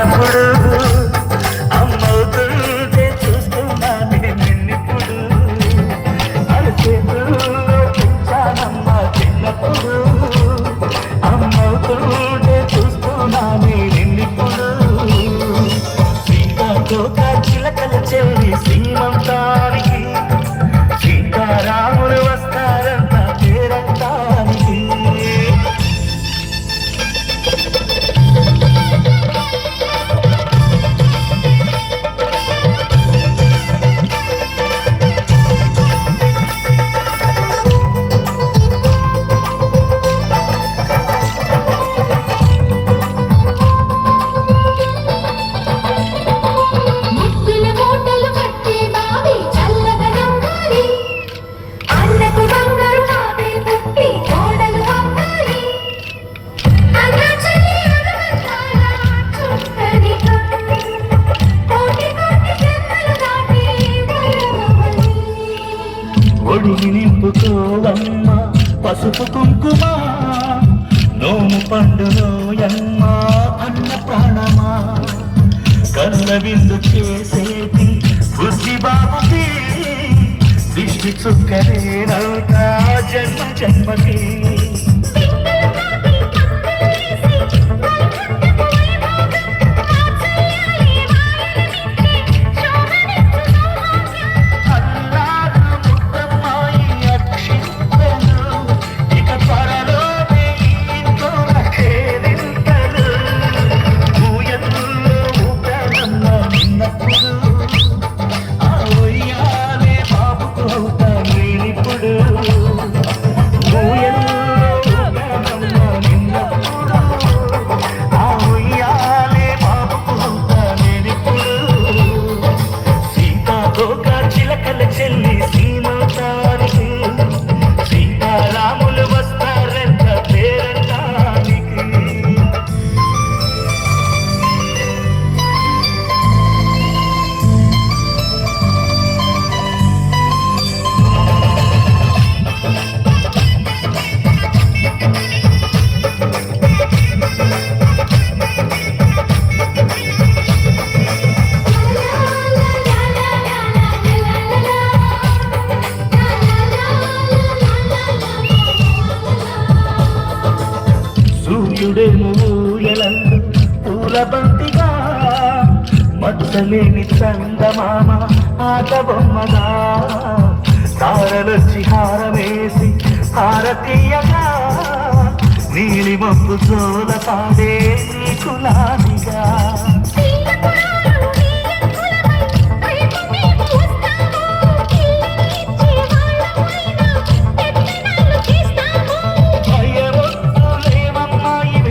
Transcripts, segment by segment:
చిన్నప్పుడు అమ్మవుతుంటే చూస్తున్నానే నిన్నిప్పుడు. అరచేతుల్లో పెంచానమ్మ చిన్నప్పుడు. అమ్మవుతుంటే చూస్తున్నానే నిన్నిప్పుడు. శ్రీకాకుళ ఒడిగి నింపుకోవమ్మ పసుపు కుంకుమ నోము పండులోయమ్మ అన్న ప్రాణమా. కన్న విందు చేసేది బుద్ధి బాబుకి దిష్టి చుక్కరే నౌక జన్మ జన్మకే. చూడేను చంద మామ ఆట బొమ్మగా. తారలొచ్చి హారమేసి హారతీయగా. నీలి మబ్బు జోల పాడే కులాదిగా.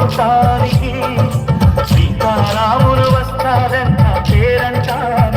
సంసారికి సీతారాములు వస్తారంట పేరంటారు